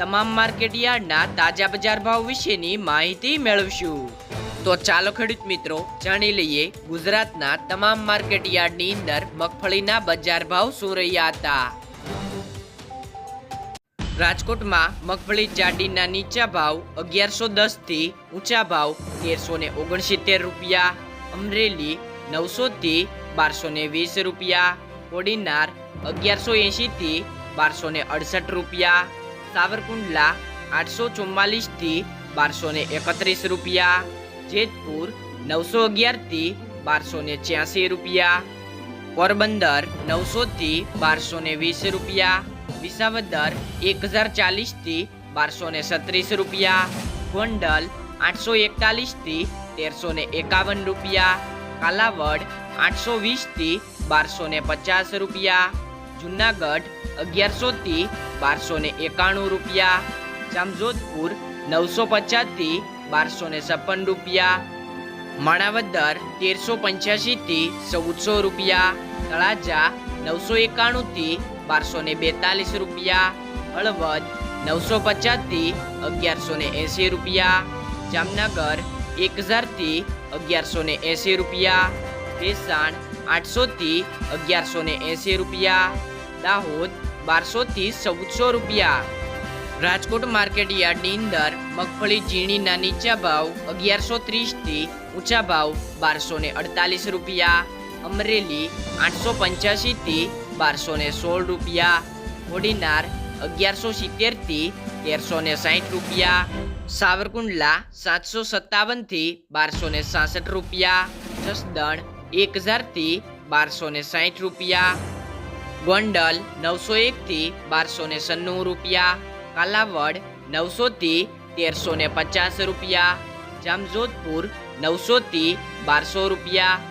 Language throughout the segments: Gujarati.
તમામ માર્કેટ યાર્ડના તાજા બજાર ભાવ વિશેની માહિતી મેળવશું. તો ચાલો ખેડૂત મિત્રો, જાણી લઈએ ગુજરાતના તમામ માર્કેટ યાર્ડની અંદર મગફળીના બજાર ભાવ શું રહ્યા હતા. રાજકોટમાં મગફળી ચાડીના નીચા ભાવ અગિયારસો દસથી ઊંચા ભાવ તેરસો ને ઓગણસિત્તેર રૂપિયા, અમરેલી નવસો થી બારસો ને વીસ રૂપિયા, કોડીનાર અગિયારસો એંશી થી બારસો ને અડસઠ રૂપિયા સાવરકુંડલા આઠસો ચુમ્માલીસથી બારસો ને એકત્રીસ રૂપિયા, જેતપુર નવસો અગિયારથી બારસો ને છ્યાસી રૂપિયા, પોરબંદર નવસો થી બારસો ને વીસ રૂપિયા, વિસાવદર એક હજાર ચાલીસથી બારસો ને સત્રીસ રૂપિયા, ગોંડલ આઠસો એકતાલીસથી તેરસો ને એકાવન રૂપિયા, કાલાવડ આઠસો વીસથી બારસો ને પચાસ રૂપિયા જુનાગઢ, અગિયારસો થી બારસો ને એકાણું રૂપિયા. જામજોધપુર, નવસો પચાસથી બારસો ને છપ્પન રૂપિયા. માણાવદર, તેરસો પંચ્યાસી થી ચૌદસો રૂપિયા. તળાજા, નવસો એકાણું થી બારસો ને બેતાલીસ રૂપિયા. હળવદ, નવસો પચાસથી અગિયારસો ને એંસી રૂપિયા. જામનગર, એક હજારથી અગિયારસો ને એંસી રૂપિયા. ભેસાણ આઠસો થી અગિયારસો ને એંસી રૂપિયા, દાહોદ બારસો થી ચૌદસો રૂપિયા. રાજકોટ માર્કેટ યાર્ડની અંદર મગફળી ઝીણીના નીચા ભાવ અગિયારસો ત્રીસથી ઊંચા ભાવ બારસો ને અડતાલીસ રૂપિયા, અમરેલી આઠસો પંચ્યાસીથી બારસો ને સોળ રૂપિયા હોડીનાર અગિયારસો સિત્તેરથી તેરસો ને સાઠ રૂપિયા, સાવરકુંડલા સાતસો સત્તાવનથી બારસો ને સાસઠ રૂપિયા, જસદણ એક હજારથી બારસો ને સાઠ રૂપિયા. ગોંડલ નવસો એકથી બારસો ને સન્નું રૂપિયા. કાલાવડ નવસોથી તેરસો ને પચાસ રૂપિયા. જામજોધપુર નવસોથી બારસો રૂપિયા.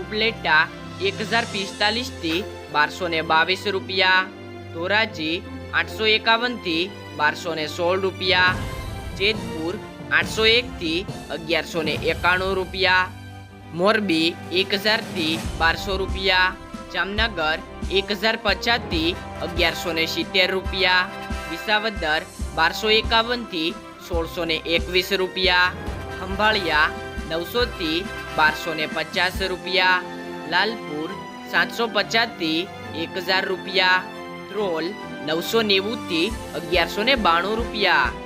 ઉપલેટા એક હજાર પિસ્તાલીસથી બારસો ને બાવીસ રૂપિયા. ધોરાજી આઠસો એકાવનથી બારસો ને સોળ રૂપિયા. જેતપુર આઠસો એકથી અગિયારસો ને એકાણું રૂપિયા. મોરબી એક હજારથી બારસો રૂપિયા, જામનગર એક હજાર પચાસથી અગિયારસો ને સિત્તેર રૂપિયા, વિસાવદર બારસો એકાવનથી સોળસો ને એકવીસ રૂપિયા, ખંભાળિયા નવસોથી બારસો ને પચાસ રૂપિયા, લાલપુર સાતસો પચાસથી એક હજાર રૂપિયા, ધ્રોલ નવસો નેવુંથી અગિયારસો ને બાણું રૂપિયા.